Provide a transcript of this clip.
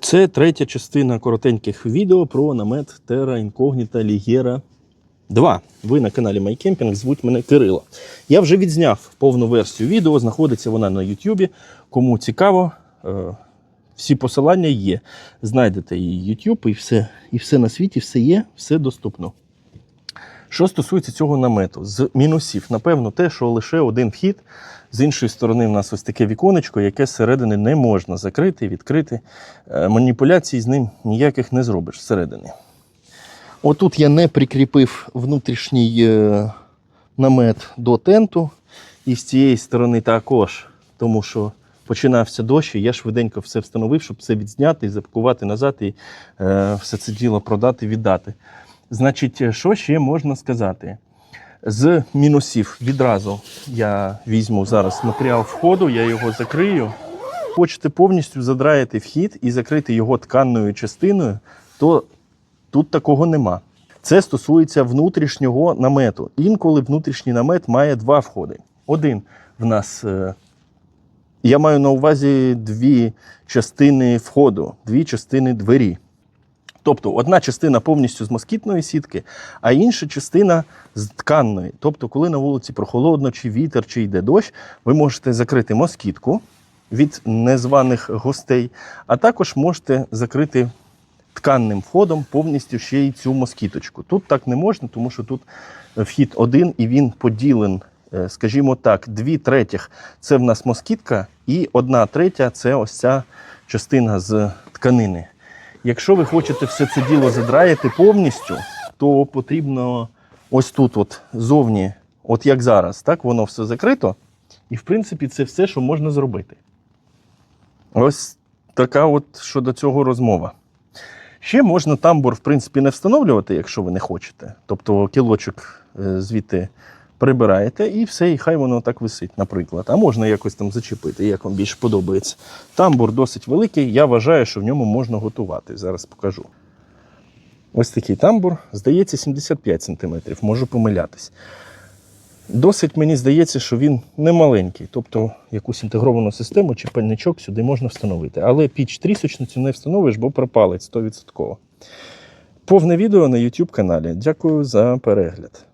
Це третя частина коротеньких відео про намет Terra Incognita Ligera 2. Ви на каналі MyCamping, звуть мене Кирило. Я вже відзняв повну версію відео, знаходиться вона на YouTube. Кому цікаво, е, всі посилання є. Знайдете і YouTube, і все, і все на світі, все є, все доступно. Що стосується цього намету, з мінусів, напевно, те, що лише один вхід. З іншої сторони, в нас ось таке віконечко, яке зсередини не можна закрити, відкрити. Е, Маніпуляцій з ним ніяких не зробиш зсередини. Отут я не прикріпив внутрішній е, намет до тенту. І з цієї сторони також, тому що починався дощ, і я швиденько все встановив, щоб все відзняти і запакувати назад, і е, все це діло продати, віддати. Значить, е, що ще можна сказати? З мінусів відразу я візьму зараз матеріал входу, я його закрию. Хочете повністю задраїти вхід і закрити його тканною частиною, то тут такого нема. Це стосується внутрішнього намету. Інколи внутрішній намет має два входи. Один в нас, е, я маю на увазі дві частини входу, дві частини двері. Тобто одна частина повністю з москітної сітки, а інша частина з тканної. Тобто, коли на вулиці прохолодно, чи вітер, чи йде дощ, ви можете закрити москітку від незваних гостей, а також можете закрити тканним входом повністю ще й цю москіточку. Тут так не можна, тому що тут вхід один і він поділен, е, скажімо так, дві третіх це в нас москітка, і одна третя це ось ця частина з тканини. Якщо ви хочете все це діло задраїти повністю, то потрібно ось тут, от зовні, от як зараз, так воно все закрито. І в принципі це все, що можна зробити. Ось така от щодо цього розмова. Ще можна тамбур, в принципі, не встановлювати, якщо ви не хочете. Тобто кілочок е, звідти прибираєте і все, і хай воно так висить, наприклад. А можна якось там зачепити, як вам більше подобається. Тамбур досить великий, я вважаю, що в ньому можна готувати. Зараз покажу. Ось такий тамбур, здається, 75 см, можу помилятись. Досить мені здається, що він не маленький, тобто якусь інтегровану систему чи пальничок сюди можна встановити. Але піч трісочницю не встановиш, бо пропалить 100%. Повне відео на YouTube каналі. Дякую за перегляд.